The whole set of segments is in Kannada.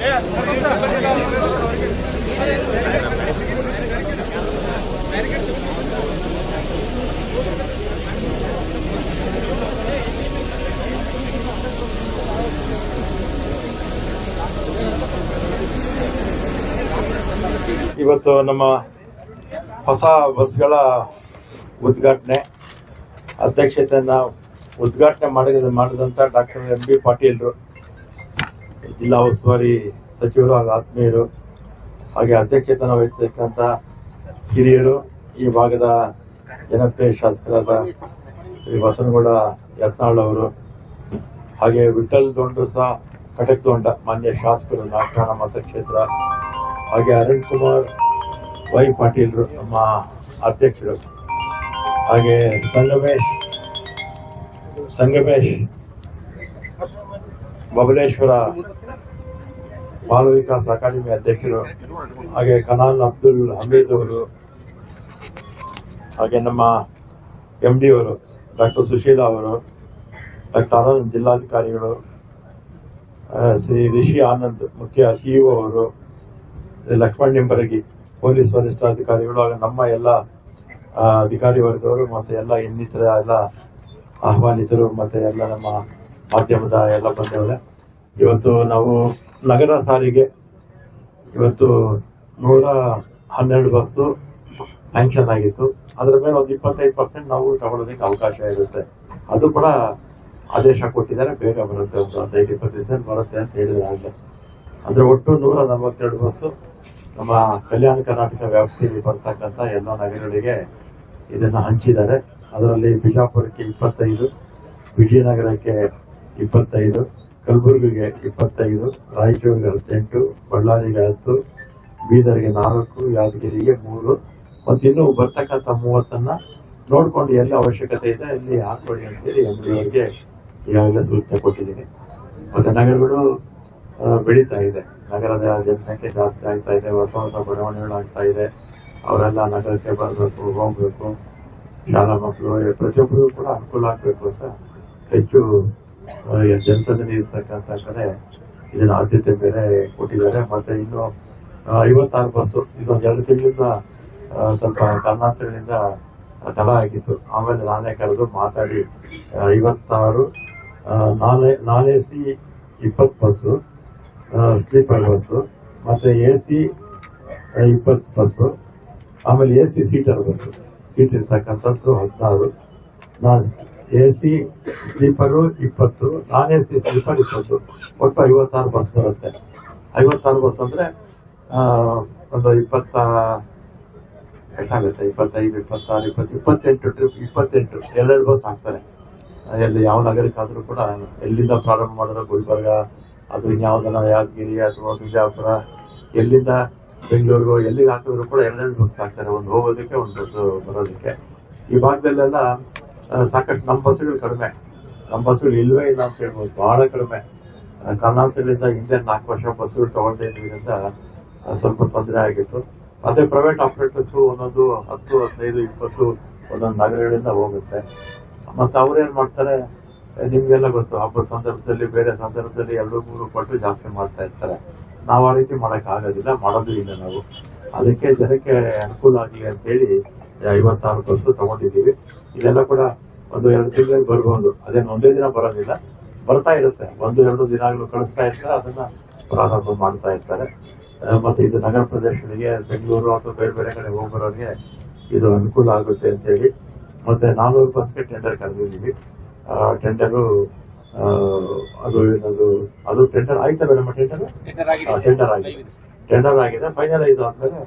Yeah, ಇವತ್ತು ನಮ್ಮ ಹೊಸ ಬಸ್ಗಳ ಉದ್ಘಾಟನೆ, ಅಧ್ಯಕ್ಷತೆಯನ್ನು ಉದ್ಘಾಟನೆ ಮಾಡಿದ ಮಾಡಿದಂಥ ಡಾಕ್ಟರ್ ಎಂ ಬಿ ಪಾಟೀಲ್ರು, ಜಿಲ್ಲಾ ಉಸ್ತುವಾರಿ ಸಚಿವರು ಹಾಗೂ ಆತ್ಮೀಯರು, ಹಾಗೆ ಅಧ್ಯಕ್ಷತೆಯನ್ನು ವಹಿಸತಕ್ಕಂತ ಹಿರಿಯರು, ಈ ಭಾಗದ ಜನಪ್ರಿಯ ಶಾಸಕರಾದ ಶ್ರೀ ಬಸನಗೌಡ ಯತ್ನಾಳ್ ಅವರು, ಹಾಗೆ ವಿಠಲ್ ದೊಂಡು ಸಹ, ಕಟಕ್ ದೊಂಡ, ಮಾನ್ಯ ಶಾಸಕರು, ನಾಗಠಾಣ ಮತಕ್ಷೇತ್ರ ಹಾಗೆ ಅರುಣ್ ಕುಮಾರ್, ವೈ ಪಾಟೀಲ್ ನಮ್ಮ ಅಧ್ಯಕ್ಷರು. ಹಾಗೆ ಸಂಗಮೇಶ್ ಸಂಗಮೇಶ್, ಬಬಲೇಶ್ವರ ಬಾಲ ವಿಕಾಸ್ ಅಕಾಡೆಮಿ ಅಧ್ಯಕ್ಷರು, ಹಾಗೆ ಕನಾನ್ ಅಬ್ದುಲ್ ಹಮೀದ್ ಅವರು, ಹಾಗೆ ನಮ್ಮ ಎಂ ಡಿ ಅವರು, ಡಾಕ್ಟರ್ ಸುಶೀಲಾ ಅವರು, ಡಾಕ್ಟರ್ ಆನಂದ್ ಜಿಲ್ಲಾಧಿಕಾರಿಗಳು ಶ್ರೀ ರಿಷಿ ಆನಂದ್ ಮುಖ್ಯ ಸಿಇಒ ಅವರು ಲಕ್ಷ್ಮಣ್ ನಿಂಬರಗಿ ಪೊಲೀಸ್ ವರಿಷ್ಠಾಧಿಕಾರಿಗಳು ನಮ್ಮ ಎಲ್ಲ ಅಧಿಕಾರಿ ವರ್ಗದವರು ಮತ್ತೆ ಎಲ್ಲ ಇನ್ನಿತರ ಎಲ್ಲ ಆಹ್ವಾನಿತರು ಮತ್ತೆ ಎಲ್ಲ ನಮ್ಮ ಮಾಧ್ಯಮದ ಎಲ್ಲ ಬಂದವರೇ ಇವತ್ತು ನಾವು ನಗರ ಸಾರಿಗೆ ಇವತ್ತು ನೂರ ಹನ್ನೆರಡು ಬಸ್ಸು ಸ್ಯಾಂಕ್ಷನ್ ಆಗಿತ್ತು. ಅದರ ಮೇಲೆ ಒಂದು ಇಪ್ಪತ್ತೈದು ಪರ್ಸೆಂಟ್ ನಾವು ತಗೊಳ್ಳೋದಕ್ಕೆ ಅವಕಾಶ ಇರುತ್ತೆ. ಅದು ಕೂಡ ಆದೇಶ ಕೊಟ್ಟಿದ್ದಾರೆ. ಬೇಗ ಬರುತ್ತೆ ಒಂದು ಹದಿನೈದು ಇಪ್ಪತ್ತು ದಿವಸ ಬರುತ್ತೆ ಅಂತ ಹೇಳಿದ್ರೆ ಆಗಲೇ. ಅಂದ್ರೆ ಒಟ್ಟು ನೂರ ನಲವತ್ತೆರಡು ಬಸ್ಸು ನಮ್ಮ ಕಲ್ಯಾಣ ಕರ್ನಾಟಕ ವ್ಯಾಪ್ತಿಯಲ್ಲಿ ಬರ್ತಕ್ಕಂಥ ಎಲ್ಲ ನಗರಗಳಿಗೆ ಇದನ್ನ ಹಂಚಿದ್ದಾರೆ. ಅದರಲ್ಲಿ ಬಿಜಾಪುರಕ್ಕೆ ಇಪ್ಪತ್ತೈದು, ವಿಜಯನಗರಕ್ಕೆ ಇಪ್ಪತ್ತೈದು, ಕಲಬುರಗಿಗೆ ಇಪ್ಪತ್ತೈದು, ರಾಯಚೂರಿಗೆ ಹದಿನೆಂಟು, ಬಳ್ಳಾರಿಗೆ ಹತ್ತು, ಬೀದರ್ಗೆ ನಾಲ್ಕು, ಯಾದಗಿರಿಗೆ ಮೂರು. ಮತ್ತು ಇನ್ನೂ ಬರ್ತಕ್ಕಂಥ ಮೂವತ್ತನ್ನ ನೋಡಿಕೊಂಡು ಎಲ್ಲಿ ಅವಶ್ಯಕತೆ ಇದೆ ಅಲ್ಲಿ ಹಾಕೊಳ್ಳಿ ಅಂತೇಳಿ ಎಂ ಡಿ ಈಗಾಗಲೇ ಸೂಚನೆ ಕೊಟ್ಟಿದ್ದೀನಿ. ಮತ್ತೆ ನಗರಗಳು ಬೆಳೀತಾ ಇದೆ. ನಗರದ ಜನಸಂಖ್ಯೆ ಜಾಸ್ತಿ ಆಗ್ತಾ ಇದೆ, ಹೊಸ ಹೊಸ ಬಡಾವಣೆಗಳಾಗ್ತಾ ಇದೆ. ಅವರೆಲ್ಲ ನಗರಕ್ಕೆ ಬರಬೇಕು, ಹೋಗ್ಬೇಕು. ಶಾಲಾ ಮಕ್ಕಳು, ಪ್ರತಿಯೊಬ್ಬರಿಗೂ ಕೂಡ ಅನುಕೂಲ ಆಗಬೇಕು ಅಂತ ಹೆಚ್ಚು ಜನಸಂದಿ ಇರ್ತಕ್ಕಂಥ ಕಡೆ ಇದನ್ನ ಆದ್ಯತೆ ಬೇರೆ ಕೊಟ್ಟಿದ್ದಾರೆ. ಮತ್ತೆ ಇನ್ನು ಐವತ್ತಾರು ಬಸ್ಸು ಇದೊಂದು ಎರಡು ತಿಂಗಳಿಂದ ಸ್ವಲ್ಪ ಕಾರಣಾಂತರಗಳಿಂದ ತಡ ಆಗಿತ್ತು. ಆಮೇಲೆ ನಾನೇ ಕರೆದು ಮಾತಾಡಿ, ಐವತ್ತಾರು ನಾಳೆ ನಾನ್ ಸಿ ಇಪ್ಪತ್ತು ಬಸ್ಸು. ಸ್ಲೀಪರ್ ಬಸ್ಸು ಮತ್ತೆ ಎ ಸಿ ಇಪ್ಪತ್ತು ಬಸ್ಸು ಆಮೇಲೆ A C seater bus seat ಇರ್ತಕ್ಕಂಥದ್ದು ಹದಿನಾರು. ನಾನ್ ಎ ಸಿ ಸ್ಲೀಪರು ಇಪ್ಪತ್ತು. ನಾನ್ ಎ ಸಿ ಸ್ಲೀಪರ್ ಇಪ್ಪತ್ತು. ಒಟ್ಟು ಐವತ್ತಾರು ಬಸ್ ಬರುತ್ತೆ. ಐವತ್ತಾರು ಬಸ್ ಅಂದ್ರೆ ಒಂದು ಇಪ್ಪತ್ತ ಎಷ್ಟಾಗುತ್ತೆ ಇಪ್ಪತ್ತೈದು, ಇಪ್ಪತ್ತಾರು, ಇಪ್ಪತ್ತು, ಇಪ್ಪತ್ತೆಂಟು ಟ್ರಿಪ್ ಇಪ್ಪತ್ತೆಂಟು. ಎರಡೆರಡು ಬಸ್ ಹಾಕ್ತಾರೆ ಎಲ್ಲಿ ಯಾವ ನಗರಕ್ಕಾದ್ರೂ ಕೂಡ ಎಲ್ಲಿಂದ ಪ್ರಾರಂಭ ಮಾಡಿದ್ರೆ ಗುಲ್ಬರ್ಗ ಅದು ಇನ್ಯಾವುದನ್ನ ಯಾದಗಿರಿ ಅಥವಾ ಬಿಜಾಪುರ ಎಲ್ಲಿಂದ ಬೆಂಗಳೂರು ಎಲ್ಲಿಗೆ ಹಾಕಿದ್ರು ಕೂಡ ಎರಡೆರಡು ಬಸ್ ಹಾಕ್ತಾರೆ ಒಂದು ಹೋಗೋದಕ್ಕೆ, ಒಂದು ಬಸ್ ಬರೋದಕ್ಕೆ. ಈ ಭಾಗದಲ್ಲೆಲ್ಲ ಸಾಕಷ್ಟು ನಮ್ಮ ಬಸ್ಸುಗಳು ಕಡಿಮೆ. ನಮ್ಮ ಬಸ್ಗಳು ಇಲ್ವೇ ಇಲ್ಲ ಅಂತ ಹೇಳ್ಬೋದು. ಬಹಳ ಕಡಿಮೆ. ಕರ್ನಾಟಕದಿಂದ ಹಿಂದೆ ನಾಲ್ಕು ವರ್ಷ ಬಸ್ಸುಗಳು ತಗೊಳ್ತಾ ಇದ್ರಿಂದ ಸ್ವಲ್ಪ ತೊಂದರೆ ಆಗಿತ್ತು. ಮತ್ತೆ ಪ್ರೈವೇಟ್ ಆಪರೇಟರ್ಸ್ ಒಂದೊಂದು ಹತ್ತು, ಹದಿನೈದು, ಇಪ್ಪತ್ತು, ಒಂದೊಂದು ನಗರಗಳಿಂದ ಹೋಗುತ್ತೆ. ಮತ್ತೆ ಅವ್ರೇನ್ ಮಾಡ್ತಾರೆ? ನಿಮ್ಗೆಲ್ಲ ಗೊತ್ತು, ಹಬ್ಬದ ಸಂದರ್ಭದಲ್ಲಿ, ಬೇರೆ ಸಂದರ್ಭದಲ್ಲಿ ಎರಡು ಮೂರು ಪಟ್ಟು ಜಾಸ್ತಿ ಮಾಡ್ತಾ ಇರ್ತಾರೆ. ನಾವು ಆ ರೀತಿ ಮಾಡಕ್ ಆಗೋದಿಲ್ಲ, ಮಾಡೋದು ಇಲ್ಲ ನಾವು. ಅದಕ್ಕೆ ಜನಕ್ಕೆ ಅನುಕೂಲ ಆಗಲಿ ಅಂತ ಹೇಳಿ ಐವತ್ತಾರು ಬಸ್ಸು ತಗೊಂಡಿದ್ದೀವಿ. ಇದೆಲ್ಲ ಕೂಡ ಒಂದು ಎರಡು ತಿಂಗಳಿಗೆ ಬರ್ಬೋದು. ಅದೇನು ಒಂದೇ ದಿನ ಬರೋದಿಲ್ಲ. ಬರ್ತಾ ಇರುತ್ತೆ. ಒಂದು, ಎರಡು ದಿನಗಳು ಕಳಿಸ್ತಾ ಇರ್ತಾರೆ, ಅದನ್ನ ಪ್ರಾರಂಭ ಮಾಡ್ತಾ ಇರ್ತಾರೆ. ಮತ್ತೆ ಇದು ನಗರ ಪ್ರದೇಶಗಳಿಗೆ, ಬೆಂಗಳೂರು ಅಥವಾ ಬೇರೆ ಬೇರೆ ಕಡೆ ಹೋಗ್ಬರೋರಿಗೆ ಇದು ಅನುಕೂಲ ಆಗುತ್ತೆ ಅಂತ ಹೇಳಿ. ಮತ್ತೆ ನಾನೂರು ಬಸ್ಗೆ ಟೆಂಡರ್ ಕರೆದಿದ್ದೀವಿ. ಟೆಂಡರು ಅದು ಏನದು ಅದು ಟೆಂಡರ್ ಆಯ್ತಲ್ಲ ನಮ್ಮ ಟೆಂಡರ್ ಟೆಂಡರ್ ಆಗಿದೆ. ಟೆಂಡರ್ ಆಗಿದೆ. ಫೈನಲ್ ಇದು ಅಂದ್ರೆ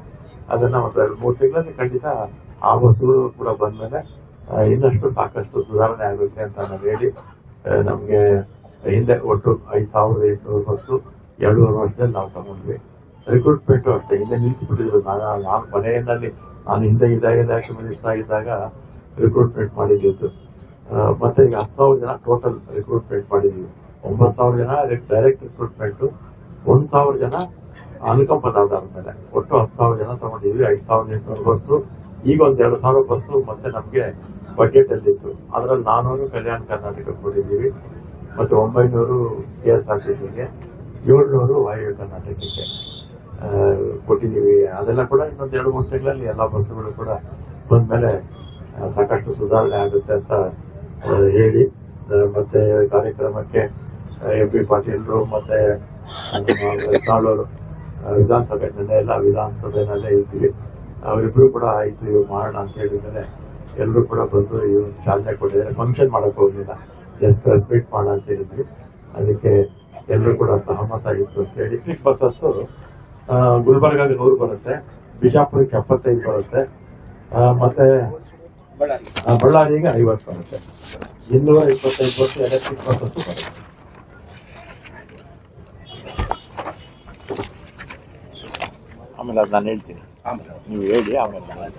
ಅದನ್ನ ಒಂದು ಎರಡು ಮೂರು ತಿಂಗಳಲ್ಲಿ ಖಂಡಿತ ಆ ಬಸ್ಸುಗಳು ಕೂಡ ಬಂದ್ಮೇಲೆ ಇನ್ನಷ್ಟು ಸಾಕಷ್ಟು ಸುಧಾರಣೆ ಆಗುತ್ತೆ ಅಂತ ನಾನು ಹೇಳಿ ನಮಗೆ ಹಿಂದೆ ಒಟ್ಟು ಐದು ಸಾವಿರದ ಎಂಟುನೂರು ಬಸ್ಸು ಎರಡೂವರೆ ವರ್ಷದಲ್ಲಿ ನಾವು ತಗೊಂಡ್ವಿ. ರಿಕ್ರೂಟ್ಮೆಂಟ್ ಅಷ್ಟೇ ಹಿಂದೆ ನಿಲ್ಲಿಸ್ಬಿಟ್ಟಿದ್ರು. ನಾನು ನಾನು ಮನೆಯಲ್ಲಿ ನಾನು ಹಿಂದೆ ಇದಾಗ ಇಲಾಖೆ ಮಿನಿಸ್ಟರ್ ಆಗಿದ್ದಾಗ ರಿಕ್ರೂಟ್ಮೆಂಟ್ ಮಾಡಿದ್ದು ಮತ್ತೆ ಈಗ ಹತ್ತು ಸಾವಿರ ಜನ ಟೋಟಲ್ ರಿಕ್ರೂಟ್ಮೆಂಟ್ ಮಾಡಿದೀವಿ. ಒಂಬತ್ತು ಸಾವಿರ ಜನ ಡೈರೆಕ್ಟ್ ರಿಕ್ರೂಟ್ಮೆಂಟ್ ಒಂದ್ ಸಾವಿರ ಜನ ಅನುಕಂಪದ ಆಧಾರದ ಮೇಲೆ. ಒಟ್ಟು ಹತ್ತು ಸಾವಿರ ಜನ ತಗೊಂಡಿದ್ವಿ, ಐದು ಸಾವಿರದ ಎಂಟುನೂರು ಬಸ್ಸು ಈಗ ಒಂದ್ ಎರಡು ಸಾವಿರ ಬಸ್ಸು ಮತ್ತೆ ನಮ್ಗೆ ಬಜೆಟ್ ಅಲ್ಲಿತ್ತು. ಅದ್ರಲ್ಲಿ ನಾನೂರು ಕಲ್ಯಾಣ ಕರ್ನಾಟಕ ಕೊಟ್ಟಿದ್ದೀವಿ ಮತ್ತೆ ಒಂಬೈನೂರು ಕೆ ಎಸ್ ಆರ್ ಟಿ ಸಿಗೆ ಏಳ್ನೂರು ವಾಯು ಕರ್ನಾಟಕಕ್ಕೆ ಕೊಟ್ಟಿದ್ದೀವಿ. ಅದೆಲ್ಲ ಕೂಡ ಇನ್ನೊಂದ್ ಎರಡು ಮೂರು ತಿಂಗಳಲ್ಲಿ ಎಲ್ಲ ಬಸ್ಸುಗಳು ಕೂಡ ಬಂದ್ಮೇಲೆ ಸಾಕಷ್ಟು ಸುಧಾರಣೆ ಆಗುತ್ತೆ ಅಂತ ಹೇಳಿ ಮತ್ತೆ ಕಾರ್ಯಕ್ರಮಕ್ಕೆ ಎಂ ಪಿ ಪಾಟೀಲ್ರು, ಮತ್ತೆ ತಾಳೂರು ವಿಧಾನಸಭೆ ಎಲ್ಲ ವಿಧಾನಸಭೆನಲ್ಲೇ ಇದ್ವಿ. ಅವರಿಬ್ರು ಕೂಡ ಆಯ್ತು, ಇವ್ರು ಮಾಡೋಣ ಅಂತ ಹೇಳಿದ್ರೆ ಎಲ್ಲರೂ ಕೂಡ ಬಂದು ಇವ್ ಚಾಲನೆ ಕೊಟ್ಟಿದ್ದಾರೆ. ಫಂಕ್ಷನ್ ಮಾಡಕ್ ಹೋಗ್ಲಿಲ್ಲ. ಜಸ್ಟ್ ಪ್ರೆಸ್ ಮೀಟ್ ಮಾಡೋಣ ಅಂತ ಹೇಳಿದ್ವಿ. ಅದಕ್ಕೆ ಎಲ್ಲರೂ ಕೂಡ ಸಹಮತ ಇತ್ತು ಅಂತ ಹೇಳಿ. ಕ್ಲಿಕ್ ಬಸ್ಸಸ್ ಗುಲ್ಬರ್ಗಾಗೆ ನೂರು ಬರುತ್ತೆ. ಬಿಜಾಪುರಕ್ಕೆ ಎಪ್ಪತ್ತೈದು ಬರುತ್ತೆ. ಮತ್ತೆ ಬಳ್ಳಾರಿಗೆ ಐವತ್ತು ಬರುತ್ತೆ. ಇನ್ನೂರ ಇಪ್ಪತ್ತೈದು ವರ್ಷ ಎಲೆಕ್ಟ್ರಿಕ್ ಬಸ್ಸಸ್ ಬರುತ್ತೆ ಆಮೇಲೆ ಅದು ನಾನು ಹೇಳ್ತೀನಿ. ನೀವು ಹೇಳಿ ಆಮೇಲೆ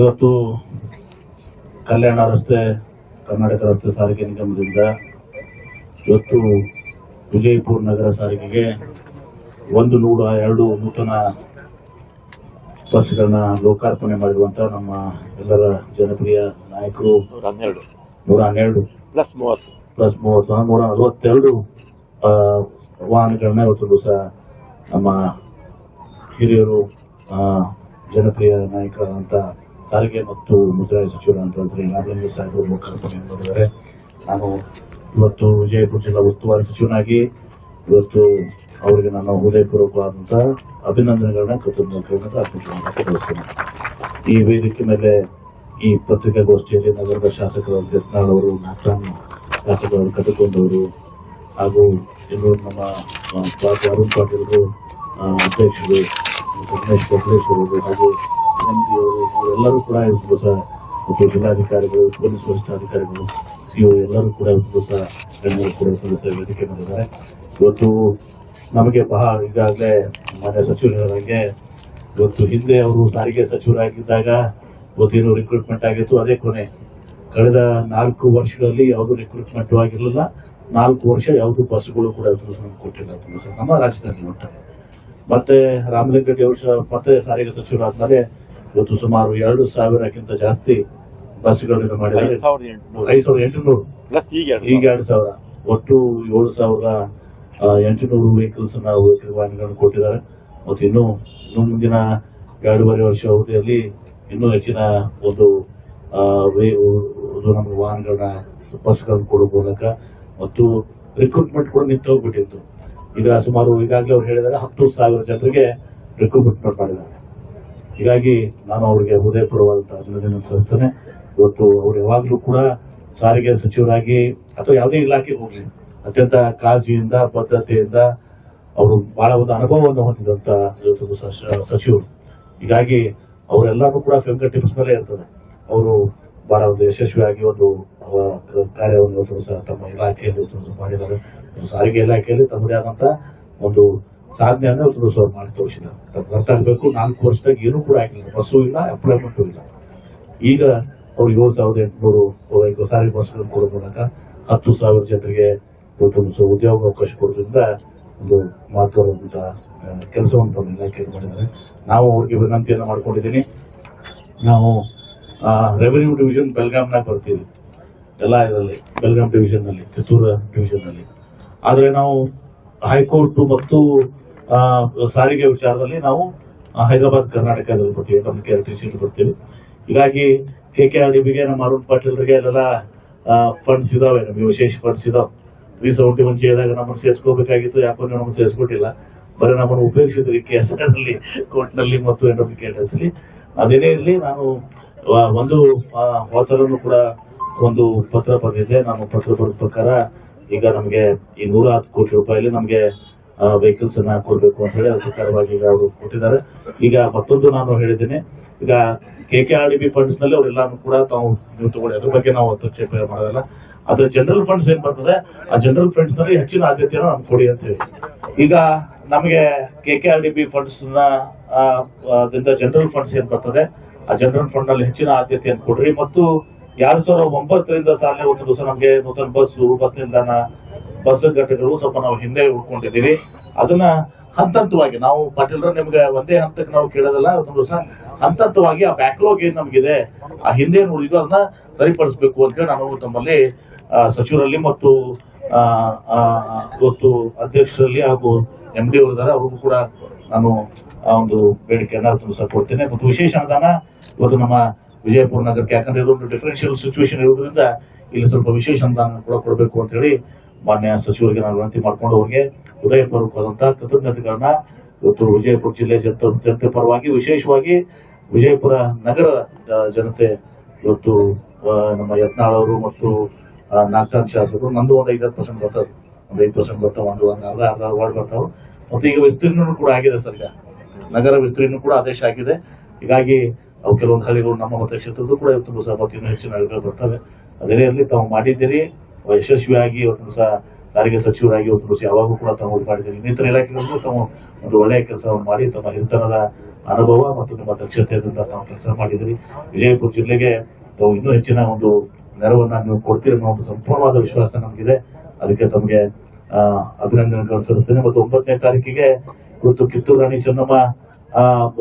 ಇವತ್ತು ಕಲ್ಯಾಣ ರಸ್ತೆ ಕರ್ನಾಟಕ ರಸ್ತೆ ಸಾರಿಗೆ ನಿಗಮದಿಂದ ಇವತ್ತು ವಿಜಯಪುರ ನಗರ ಸಾರಿಗೆಗೆ ಒಂದು ನೂರ ಎರಡು ನೂತನ ಬಸ್ಗಳನ್ನ ಲೋಕಾರ್ಪಣೆ ಮಾಡಿರುವಂತ ನಮ್ಮ ಎಲ್ಲರ ಜನಪ್ರಿಯ ನಾಯಕರು ನೂರ ಹನ್ನೆರಡು ನೂರ ಹನ್ನೆರಡು ಪ್ಲಸ್ ಮೂವತ್ತು. ಪ್ಲಸ್ ಮೂವತ್ತು ನೂರ ನಲವತ್ತೆರಡು ಆ, ವಾಹನಗಳನ್ನ ಇವತ್ತು ದಿವಸ ನಮ್ಮ ಹಿರಿಯರು ಜನಪ್ರಿಯ ನಾಯಕರಾದಂಥ ಸಾರಿಗೆ ಮತ್ತು ಮುಜರಾಯಿ ಸಚಿವರಾದಂಥ ಶ್ರೀ ನಾಗೇಂದ್ರ ಸಾಹೇಬರು ಲೋಕಾರ್ಪಣೆ ಮಾಡಿದ್ದಾರೆ. ನಾನು ಇವತ್ತು ವಿಜಯಪುರ ಜಿಲ್ಲಾ ಉಸ್ತುವಾರಿ ಸಚಿವನಾಗಿ ಇವತ್ತು ಅವರಿಗೆ ನನ್ನ ಹೃದಯಪೂರ್ವಕವಾದಂಥ ಅಭಿನಂದನೆಗಳನ್ನ ಕೃತಜ್ಞತೆಗಳನ್ನ ಅರ್ಪಿಸ್ತೀನಿ ಈ ವೇದಿಕೆ ಮೇಲೆ ಈ ಪತ್ರಿಕಾಗೋಷ್ಠಿಯಲ್ಲಿ ನಗರದ ಶಾಸಕರ ಯತ್ನಾಳ್ ಅವರು ನಾಗ್ರಾಮ್ ಶಾಸಕರವರು ಕಟ್ಟಿಕೊಂಡವರು ಹಾಗೂ ಇನ್ನು ನಮ್ಮ ಪಾಟೀಲ್ ಅರುಣ್ ಪಾಟೀಲ್ರು ಆ, ಅಧ್ಯಕ್ಷರು ಸಂಗಮೇಶ್ ಕೊಟ್ಲೇಶ್ವರರು ಹಾಗೂ ಎಂ ಪಿ ಅವರು ಎಲ್ಲರೂ ಕೂಡ ಇವತ್ತು ದಿವಸ ಮತ್ತು ಜಿಲ್ಲಾಧಿಕಾರಿಗಳು ಪೊಲೀಸ್ ವರಿಷ್ಠಾಧಿಕಾರಿಗಳು ಸಿಒ ಎಲ್ಲರೂ ಕೂಡ ಇವತ್ತು ದಿವಸ ಗಣ್ಯರು ಕೂಡ ವೇದಿಕೆ ಮಾಡಿದ್ದಾರೆ ಇವತ್ತು ನಮಗೆ ಬಹಳ ಈಗಾಗಲೇ ಮಾನ್ಯ ಸಚಿವರು ಹೇಳಿದಂಗೆ ಇವತ್ತು ಹಿಂದೆ ಅವರು ಸಾರಿಗೆ ಸಚಿವರಾಗಿದ್ದಾಗ ಇವತ್ತೇನು ರಿಕ್ರೂಟ್ಮೆಂಟ್ ಆಗಿತ್ತು. ಅದೇ ಕೊನೆ. ಕಳೆದ ನಾಲ್ಕು ವರ್ಷಗಳಲ್ಲಿ ಯಾವುದು ರಿಕ್ರೂಟ್ಮೆಂಟ್ ಆಗಿರಲಿಲ್ಲ. ನಾಲ್ಕು ವರ್ಷ ಯಾವುದು ಬಸ್ಗಳು ಕೂಡ ಕೊಟ್ಟಿಲ್ಲ ನಮ್ಮ ರಾಜ್ಯದಲ್ಲಿ ಒಟ್ಟು ಮತ್ತೆ ರಾಮಲಿಂಗಡ್ಡಿ ಅವರು ಮತ್ತೆ ಸಾರಿಗೆ ಸಚಿವರಾದ್ಮೇಲೆ ಇವತ್ತು ಸುಮಾರು ಎರಡು ಸಾವಿರಕ್ಕಿಂತ ಜಾಸ್ತಿ ಬಸ್ಗಳನ್ನು ಮಾಡಿದ್ದಾರೆ. ಐದು ಸಾವಿರದ ಎಂಟುನೂರು. ಈಗ ಎರಡು ಸಾವಿರ. ಒಟ್ಟು ಏಳು ಸಾವಿರ ಎಂಟುನೂರು ವೆಹಿಕಲ್ಸ್ ನಾವು ವಾಹನಗಳನ್ನು ಕೊಟ್ಟಿದ್ದಾರೆ. ಮತ್ತು ಇನ್ನು ಇನ್ನೂ ಮುಂದಿನ ಎರಡೂವರೆ ವರ್ಷ ಅವಧಿಯಲ್ಲಿ ಇನ್ನೂ ಹೆಚ್ಚಿನ ಒಂದು ನಮ್ಮ ವಾಹನಗಳನ್ನ ಬಸ್ಗಳನ್ನು ಕೊಡುವ ಮೂಲಕ ಮತ್ತು ರಿಕ್ರೂಟ್ಮೆಂಟ್ ಕೂಡ ನಿಂತು ಹೋಗ್ಬಿಟ್ಟಿತ್ತು. ಈಗ ಸುಮಾರು ಈಗಾಗಲೇ ಅವ್ರು ಹೇಳಿದಾಗ ಹತ್ತು ಸಾವಿರ ಜನರಿಗೆ ರಿಕ್ರೂಟ್ಮೆಂಟ್ ಮಾಡಿದ್ದಾರೆ. ಹೀಗಾಗಿ ನಾನು ಅವರಿಗೆ ಹೃದಯಪೂರ್ವವಾದಂತಹ ಅಭಿನಂದನೆ ಸಲ್ಲಿಸ್ತೇನೆ. ಇವತ್ತು ಅವರು ಯಾವಾಗಲೂ ಕೂಡ ಸಾರಿಗೆ ಸಚಿವರಾಗಿ ಅಥವಾ ಯಾವುದೇ ಇಲಾಖೆಗೆ ಹೋಗ್ಲಿ ಅತ್ಯಂತ ಕಾಳಜಿಯಿಂದ ಬದ್ಧತೆಯಿಂದ ಅವರು ಬಹಳ ಒಂದು ಅನುಭವವನ್ನು ಹೊಂದಿದಂತ ಇವತ್ತು ಸಚಿವರು. ಹೀಗಾಗಿ ಅವರೆಲ್ಲರೂ ಕೂಡ ಫಿಂಗರ್ ಟಿಪ್ಸ್ ಮೇಲೆ ಇರ್ತದೆ. ಅವರು ಬಹಳ ಒಂದು ಯಶಸ್ವಿಯಾಗಿ ಒಂದು ಕಾರ್ಯವನ್ನು ತಮ್ಮ ಇಲಾಖೆಯಲ್ಲಿ ಮಾಡಿದ್ದಾರೆ. ಸಾರಿಗೆ ಇಲಾಖೆಯಲ್ಲಿ ತಮ್ಮದೇ ಆದಂತ ಒಂದು ಸಾಧನೆಯನ್ನು ಅವ್ರು ಮಾಡಿ ತೋರಿಸಿದ್ದಾರೆ. ತಮ್ಗೆ ಅರ್ಥ ಆಗಬೇಕು ನಾಲ್ಕು ವರ್ಷದಾಗ ಏನು ಕೂಡ ಆಗಿಲ್ಲ. ಬಸ್ಸು ಇಲ್ಲ ಎಂಪ್ಲಾಯ್ಮೆಂಟು ಇಲ್ಲ. ಈಗ ಅವ್ರು ಏಳು ಸಾವಿರದ ಎಂಟುನೂರು ಸಾರಿಗೆ ಬಸ್ಗಳನ್ನು ಕೊಡೋ ಮೂಲಕ ಹತ್ತು ಸಾವಿರ ಜನರಿಗೆ ಇವತ್ತು ಉದ್ಯೋಗ ಅವಕಾಶ ಕೊಡೋದ್ರಿಂದ ಒಂದು ಮಹತ್ವದಂತ ಕೆಲಸವನ್ನು ತಮ್ಮ ಇಲಾಖೆಯಲ್ಲಿ ಮಾಡಿದ್ದಾರೆ. ನಾವು ಅವ್ರಿಗೆ ವಿನಂತಿಯನ್ನು ಮಾಡ್ಕೊಂಡಿದ್ದೀನಿ. ನಾವು ರೆವೆನ್ಯೂ ಡಿವಿಷನ್ ಬೆಲ್ಗಾಮ್ನಾಗ ಬರ್ತೀವಿ. ಎಲ್ಲ ಇದರಲ್ಲಿ ಬೆಲ್ಗಾಂ ಡಿವಿಷನ್ನಲ್ಲಿ ಕಿತ್ತೂರು ಡಿವಿಷನ್ನಲ್ಲಿ ಆದ್ರೆ ನಾವು ಹೈಕೋರ್ಟ್ ಮತ್ತು ಸಾರಿಗೆ ವಿಚಾರದಲ್ಲಿ ನಾವು ಹೈದರಾಬಾದ್, ಕರ್ನಾಟಕದಲ್ಲಿ ಬರ್ತೀವಿ. ನಮ್ಮ ಕೆ ಆರ್ ಟಿ ಸಿಲಿ ಬರ್ತೀವಿ ಹೀಗಾಗಿ ಕೆ ಕೆ ಆರ್ ಡಿ ಬಿಗೆ, ನಮ್ಮ ಅರುಣ್ ಪಾಟೀಲ್ರಿಗೆ ಎಲ್ಲ ಫಂಡ್ಸ್ ಇದಾವೆ. ನಮಗೆ ವಿಶೇಷ ಫಂಡ್ಸ್ ಇದಾವೆ. ತ್ರೀ ಸೆವೆಂಟಿ ಒನ್ ದಾಗ ನಮ್ಮನ್ನು ಸೇರಿಸ್ಕೋಬೇಕಾಗಿತ್ತು ಯಾಕೋ ನೀವು ನಮ್ಮನ್ನು ಸೇರಿಸ್ಕೊಟ್ಟಿಲ್ಲ. ಬರೀ ನಮ್ಮನ್ನು ಉಪಯೋಗಿಸಿದ್ರಿ ನಲ್ಲಿ ಕೋರ್ಟ್ನಲ್ಲಿ ಮತ್ತು ಎನ್ ಲಿ ಅದೇನೇ ಇರಲಿ, ನಾನು ಒಂದು ಹೊಸರನ್ನು ಕೂಡ ಒಂದು ಪತ್ರ ಬರೆದಿದ್ದೆ. ನಾನು ಪತ್ರ ಬರೆದ ಪ್ರಕಾರ ಈಗ ನಮಗೆ ಈ ನೂರ ಹತ್ತು ಕೋಟಿ ರೂಪಾಯಿಲಿ ನಮಗೆ ವೆಹಿಕಲ್ಸ್ ಅನ್ನ ಕೊಡಬೇಕು ಅಂತ ಹೇಳಿ ಅಧಿಕಾರವಾಗಿ ಈಗ ಅವರು ಕೊಟ್ಟಿದ್ದಾರೆ. ಈಗ ಮತ್ತೊಂದು ನಾನು ಹೇಳಿದ್ದೇನೆ. ಈಗ K K R D B ಫಂಡ್ಸ್ನಲ್ಲಿ ಅವರೆಲ್ಲಾನು ಕೂಡ ತಾವು ನೀವು ತಗೊಳ್ಳಿ. ಅದ್ರ ಬಗ್ಗೆ ನಾವು ಹಸ್ತಕ್ಷೇಪ ಮಾಡೋದಲ್ಲ. ಅದ್ರ ಜನರಲ್ ಫಂಡ್ಸ್ ಏನ್ ಬರ್ತದೆ? ಆ ಜನರಲ್ ಫಂಡ್ಸ್ನಲ್ಲಿ ಹೆಚ್ಚಿನ ಆದ್ಯತೆಯನ್ನು ನಮ್ಗೆ ಕೊಡಿ ಅಂತ ಹೇಳಿ. ಈಗ ನಮಗೆ K K R D B ಫಂಡ್ಸ್ನ ಆ, ಜನರಲ್ ಫಂಡ್ಸ್ ಏನ್ ಬರ್ತದೆ? ಆ ಜನರಲ್ ಫಂಡ್ನಲ್ಲಿ ಹೆಚ್ಚಿನ ಆದ್ಯತೆಯನ್ನು ಕೊಡ್ರಿ. ಮತ್ತು ಎರಡ್ ಸಾವಿರದ ಒಂಬತ್ತರಿಂದ ಸಾಲಿನ ಒಂದು ದಿವಸ ನಮಗೆ ನೂತನ ಬಸ್ ಬಸ್ ನಿಲ್ದಾಣ ಬಸ್ ಘಟಕಗಳು ಸ್ವಲ್ಪ ನಾವು ಹಿಂದೆ ಉಳ್ಕೊಂಡಿದ್ದೀವಿ. ಅದನ್ನ ಹಂತ ನಾವು ಪಾಟೀಲ್ರ ನಿಮ್ಗೆ ಒಂದೇ ಹಂತಕ್ಕೆ ನಾವು ಕೇಳೋದಲ್ಲ ಸಹ ಹಂತ ಹಂತವಾಗಿ ಆ ಬ್ಯಾಕ್ಲಾಗ್ ಏನ್ ನಮಗಿದೆ, ಆ ಹಿಂದೆ ಉಳಿದು ಅದನ್ನ ಸರಿಪಡಿಸಬೇಕು ಅಂತ ಹೇಳಿ ನಾನು ತಮ್ಮಲ್ಲಿ ಸಚಿವರಲ್ಲಿ ಮತ್ತು ಇವತ್ತು ಅಧ್ಯಕ್ಷರಲ್ಲಿ ಹಾಗೂ ಎಂ ಡಿ ಅವರಿದ್ದಾರೆ ಅವ್ರಿಗೂ ಕೂಡ ನಾನು ಆ ಒಂದು ಬೇಡಿಕೆಯನ್ನ ತುಂಬ ಕೊಡ್ತೇನೆ ಮತ್ತು ವಿಶೇಷ ಅನುದಾನ, ಇವತ್ತು ನಮ್ಮ ವಿಜಯಪುರ ನಗರಕ್ಕೆ ಯಾಕಂದ್ರೆ ಇದೊಂದು ಡಿಫರೆನ್ಷಿಯಲ್ ಸಿಚುವೇಶನ್ ಇರೋದ್ರಿಂದ ಇಲ್ಲಿ ಸ್ವಲ್ಪ ವಿಶೇಷ ಅನುದಾನ ಕೂಡ ಕೊಡಬೇಕು ಅಂತ ಹೇಳಿ ಮಾನ್ಯ ಸಚಿವರಿಗೆ ನಾನು ವಿನಂತಿ ಮಾಡಿಕೊಂಡು ಅವ್ರಿಗೆ ಹೃದಯಪೂರ್ವಕವಾದಂತಹ ಕೃತಜ್ಞತೆಗಳನ್ನ ಇವತ್ತು ವಿಜಯಪುರ ಜಿಲ್ಲೆ ಜನತೆ ಜನತೆ ಪರವಾಗಿ, ವಿಶೇಷವಾಗಿ ವಿಜಯಪುರ ನಗರ ಜನತೆ ಇವತ್ತು ನಮ್ಮ ಯತ್ನಾಳ್ ಅವರು ಮತ್ತು ನಾಗರಾಜ್ ಶಾಸಕರು ನಂದು ಒಂದು ಐದಾರು ಪರ್ಸೆಂಟ್ ಬರ್ತದೆ ಒಂದು ಐದು ಪರ್ಸೆಂಟ್ ಬರ್ತಾವ, ಒಂದು ಒಂದು ಅರ್ಧ ಅರ್ಧ ವಾರ್ಡ್ ಬರ್ತಾವೆ. ಮತ್ತು ಈಗ ವಿಸ್ತೀರ್ಣ ಕೂಡ ಆಗಿದೆ ಸರ್ ಈಗ. ನಗರ ವಿಸ್ತೀರ್ಣ ಕೂಡ ಆದೇಶ ಆಗಿದೆ. ಹೀಗಾಗಿ ಅವು ಕೆಲವೊಂದು ಹಳ್ಳಿಗಳು ನಮ್ಮ ಮತಕ್ಷೇತ್ರದ್ದು ಕೂಡ ಇವತ್ತು ಸಹ ಮತ್ತಿನ್ನೂ ಹೆಚ್ಚಿನ ಹಳ್ಳಿಗಳು ಬರ್ತವೆ. ಅದೇ ರೀತಿ ತಾವು ಮಾಡಿದ್ದೀರಿ. ಯಶಸ್ವಿಯಾಗಿ ಇವತ್ತು ಸಹ ಸಾರಿಗೆ ಸಚಿವರಾಗಿ ಇವತ್ತು ದಿವಸ ಯಾವಾಗೂ ಕೂಡ ಇದು ಮಾಡಿದ್ದೀರಿ ಇನ್ನಿತರ ಇಲಾಖೆಗಳಿಗೂ ತಾವು ಒಂದು ಒಳ್ಳೆಯ ಕೆಲಸವನ್ನು ಮಾಡಿ, ತಮ್ಮ ಹಿರಿತನದ ಅನುಭವ ಮತ್ತು ನಿಮ್ಮ ದಕ್ಷತೆಯಿಂದ ತಾವು ಕೆಲಸ ಮಾಡಿದಿರಿ ವಿಜಯಪುರ ಜಿಲ್ಲೆಗೆ ತಾವು ಇನ್ನೂ ಹೆಚ್ಚಿನ ಒಂದು ನೆರವನ್ನು ನೀವು ಕೊಡ್ತೀರಿ ಅನ್ನೋ ಒಂದು ಸಂಪೂರ್ಣವಾದ ವಿಶ್ವಾಸ ನಮಗಿದೆ. ಅದಕ್ಕೆ ತಮಗೆ ಅಭಿನಂದನೆಗಳನ್ನು ಸಲ್ಲಿಸ್ತೇನೆ. ಮತ್ತು ಒಂಬತ್ತನೇ ತಾರೀಕಿಗೆ ಇವತ್ತು ಕಿತ್ತೂರು ರಾಣಿ ಚೆನ್ನಮ್ಮ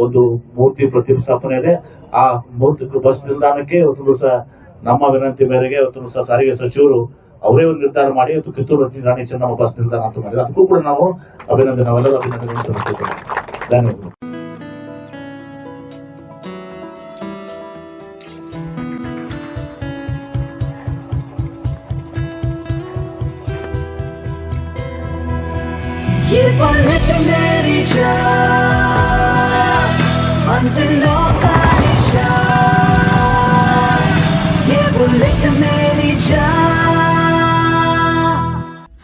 ಒಂದು ಮೂರ್ತಿ ಪ್ರತಿಷ್ಠಾಪನೆ ಇದೆ. ಆ ಮೂರ್ತಿ ಬಸ್ ನಿಲ್ದಾಣಕ್ಕೆ ಇವತ್ತು ದಿವಸ ನಮ್ಮ ವಿನಂತಿ ಮೇರೆಗೆ ಇವತ್ತು ದಿವಸ ಸಾರಿಗೆ ಸಚಿವರು ಅವರೇ ಒಂದು ನಿರ್ಧಾರ ಮಾಡಿ ಅದು ಕಿತ್ತೂರು ರಾಣಿ ಚೆನ್ನಮ್ಮ ಬಸ್ ನಿಲ್ದಾಣ ಅಂತ ಮಾಡಿದ್ರು ಅದಕ್ಕೂ ಕೂಡ ನಾವು ಅಭಿನಂದನೆ ನಾವೆಲ್ಲರೂ ಅಭಿನಂದನೆ ಸಲ್ಲಿಸುತ್ತೇವೆ ಧನ್ಯವಾದಗಳು Keep on hitting that each other Once in all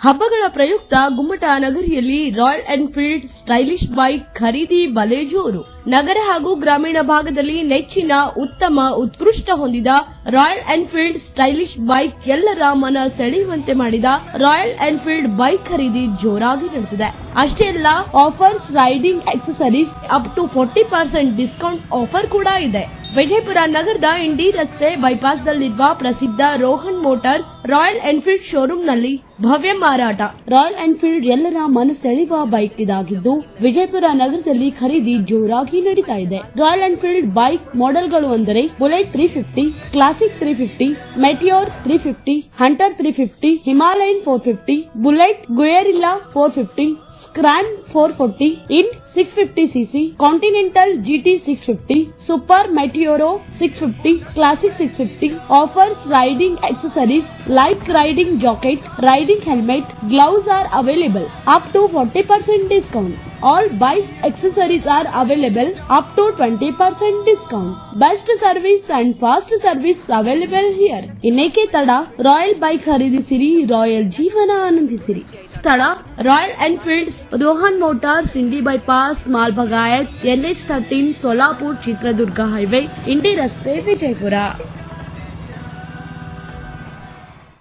ಹಬ್ಬಗಳ ಪ್ರಯುಕ್ತ ಗುಮ್ಮಟ ನಗರಿಯಲ್ಲಿ ರಾಯಲ್ ಎನ್ಫೀಲ್ಡ್ ಸ್ಟೈಲಿಶ್ ಬೈಕ್ ಖರೀದಿ ಬಲೆ ಜೋರು ನಗರ ಹಾಗೂ ಗ್ರಾಮೀಣ ಭಾಗದಲ್ಲಿ ನೆಚ್ಚಿನ ಉತ್ತಮ ಉತ್ಕೃಷ್ಟ ಹೊಂದಿದ ರಾಯಲ್ ಎನ್ಫೀಲ್ಡ್ ಸ್ಟೈಲಿಶ್ ಬೈಕ್ ಎಲ್ಲರ ಮನ ಸೆಳೆಯುವಂತೆ ಮಾಡಿದ ರಾಯಲ್ ಎನ್ಫೀಲ್ಡ್ ಬೈಕ್ ಖರೀದಿ ಜೋರಾಗಿ ನಡೆದಿದೆ. ಅಷ್ಟೇ ಅಲ್ಲ offers riding accessories up to forty percent discount offer ಕೂಡ ಇದೆ. ವಿಜಯಪುರ ನಗರದ ಇಂಡಿ ರಸ್ತೆ ಬೈಪಾಸ್ ದಲ್ಲಿರುವ ಪ್ರಸಿದ್ಧ ರೋಹನ್ ಮೋಟಾರ್ಸ್ ರಾಯಲ್ ಎನ್ಫೀಲ್ಡ್ ಶೋರೂಂನಲ್ಲಿ ಭವ್ಯ ಮಾರಾಟ. ರಾಯಲ್ ಎನ್ಫೀಲ್ಡ್ ಎಲ್ಲರ ಮನಸೆಳೆಯುವ ಬೈಕ್ ಇದಾಗಿದ್ದು, ವಿಜಯಪುರ ನಗರದಲ್ಲಿ ಖರೀದಿ ಜೋರಾಗಿ ನಡೀತಾ ಇದೆ ರಾಯಲ್ ಎನ್ಫೀಲ್ಡ್ ಬೈಕ್ ಮಾಡೆಲ್ಗಳು ಅಂದರೆ Bullet three fifty Classic three fifty Meteor three fifty Hunter three fifty Himalayan four fifty Bullet Guerrilla four fifty Scram four forty in six fifty CC Continental GT six fifty Super Meteor six fifty Classic six fifty offers riding accessories like riding jacket, riding helmet, gloves are available up to 40% discount. All bike accessories are available up to 20% discount. Best service and fast service available here. ಇನ್ನೇಕೆ ತಡ ರಾಯಲ್ ಬೈಕ್ ಖರೀದಿಸಿರಿ ರಾಯಲ್ ಜೀವನ ಆನಂದಿಸಿರಿ ಸ್ಥಳ Royal Enfield's Rohan Motors Indi bypass ಮಾಲ್ಬಗಾಯತ್ NH thirteen Solapur Chitradurga highway Indi ರಸ್ತೆ ವಿಜಯಪುರ